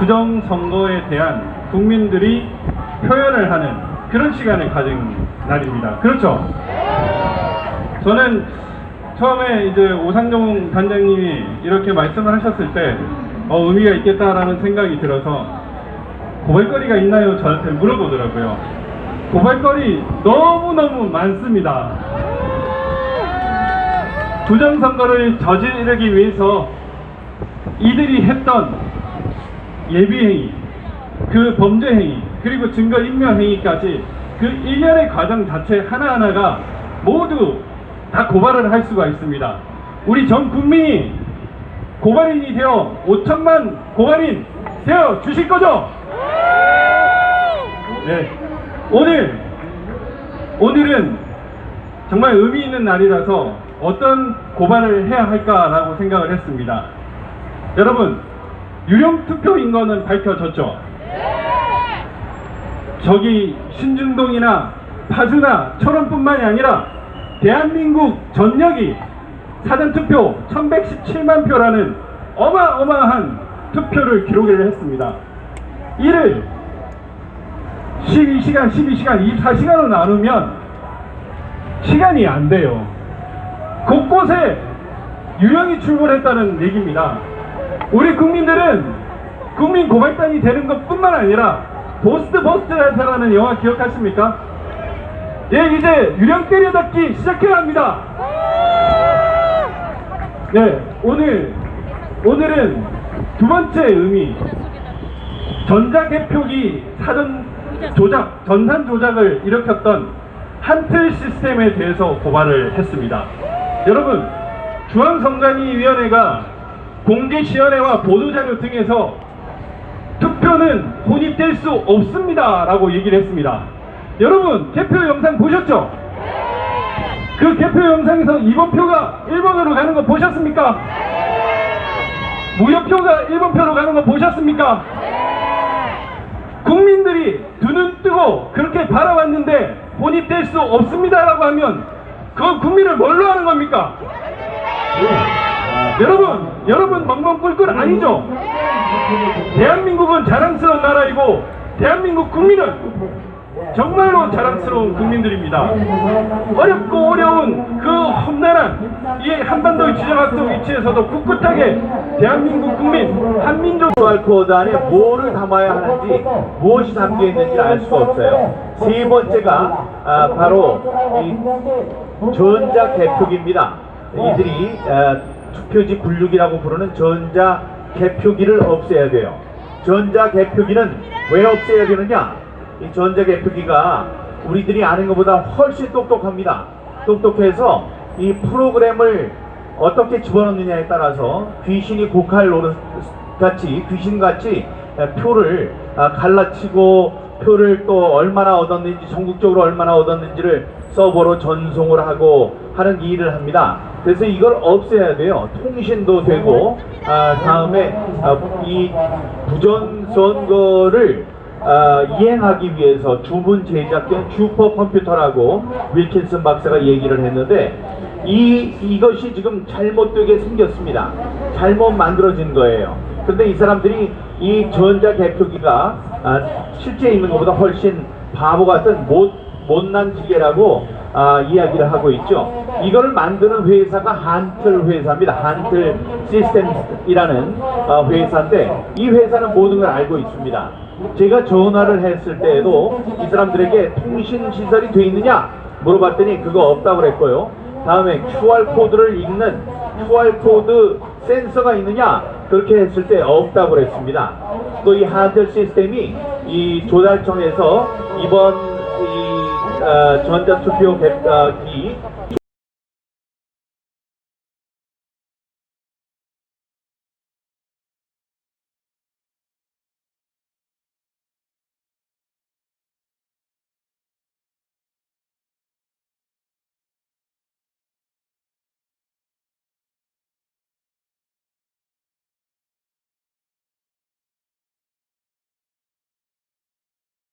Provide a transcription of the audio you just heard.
부정선거에 대한 국민들이 표현을 하는 그런 시간을 가진 날입니다. 그렇죠? 저는 처음에 이제 오상종 단장님이 이렇게 말씀을 하셨을 때 어, 의미가 있겠다라는 생각이 들어서 고발거리가 있나요? 저한테 물어보더라고요. 고발거리 너무너무 많습니다. 부정선거를 저지르기 위해서 이들이 했던 예비행위, 그 범죄행위, 그리고 증거인멸행위까지 그 일련의 과정 자체 하나하나가 모두 다 고발을 할 수가 있습니다. 우리 전 국민이 고발인이 되어 5천만 고발인 되어 주실 거죠? 네. 오늘, 오늘은 정말 의미 있는 날이라서 어떤 고발을 해야 할까라고 생각을 했습니다. 여러분, 유령 투표인 거는 밝혀졌죠? 저기 신중동이나 파주나 철원뿐만이 아니라 대한민국 전역이 사전투표 1117만 표라는 어마어마한 투표를 기록을 했습니다. 이를 12시간, 12시간, 24시간으로 나누면 시간이 안 돼요. 곳곳에 유령이 출몰했다는 얘기입니다. 우리 국민들은 국민 고발단이 되는 것 뿐만 아니라 보스트 버스트라는 영화 기억하십니까? 예, 이제 유령 때려잡기 시작해야 합니다. 네, 오늘, 오늘은 두 번째 의미, 전자개표기 사전 조작, 전산 조작을 일으켰던 한틀 시스템에 대해서 고발을 했습니다. 여러분, 중앙선관위위원회가 공개시연회와 보도자료 등에서 투표는 혼입될 수 없습니다. 라고 얘기를 했습니다. 여러분, 개표 영상 보셨죠? 그 개표 영상에서 2번 표가 1번으로 가는 거 보셨습니까? 무효표가 1번 표로 가는 거 보셨습니까? 국민들이 두 눈 뜨고 그렇게 바라봤는데 혼입될 수 없습니다라고 하면 그 국민을 뭘로 하는 겁니까? 여러분, 여러분 멍멍 꿀꿀 아니죠? 대한민국은 자랑스러운 나라이고 대한민국 국민은 정말로 자랑스러운 국민들입니다. 어렵고 어려운 그 험난한 이 한반도의 지정학적 위치에서도 꿋꿋하게 대한민국 국민 한민족 QR코드 안에 뭐를 담아야 하는지 무엇이 담겨 있는지 알 수가 없어요. 세 번째가 아, 바로 이 전자 개표기입니다. 이들이 아, 투표지 분류기라고 부르는 전자 개표기를 없애야 돼요. 전자 개표기는 왜 없애야 되느냐? 이 전자 개표기가 우리들이 아는 것보다 훨씬 똑똑합니다. 똑똑해서 이 프로그램을 어떻게 집어넣느냐에 따라서 귀신이 고칼 노릇 같이 귀신같이 표를 아, 갈라치고 표를 또 얼마나 얻었는지 전국적으로 얼마나 얻었는지를 서버로 전송을 하고 하는 일을 합니다. 그래서 이걸 없애야 돼요. 통신도 되고 아, 다음에 아, 이 부정 선거를 아, 이행하기 위해서 주문 제작된 슈퍼컴퓨터라고 윌킨슨 박사가 얘기를 했는데 이 이것이 지금 잘못되게 생겼습니다. 잘못 만들어진 거예요. 근데 이 사람들이 이 전자 개표기가 아, 실제 있는 것보다 훨씬 바보 같은 못 못난 기계라고 아, 이야기를 하고 있죠. 이거를 만드는 회사가 한틀 회사입니다. 한틀 시스템이라는 아, 회사인데 이 회사는 모든 걸 알고 있습니다. 제가 전화를 했을 때에도 이 사람들에게 통신 시설이 돼 있느냐 물어봤더니 그거 없다고 그랬고요. 다음에 QR 코드를 읽는 QR 코드 센서가 있느냐 그렇게 했을 때 없다고 그랬습니다. 또 이 한텔 시스템이 이 조달청에서 이번 이 어, 전자 투표 기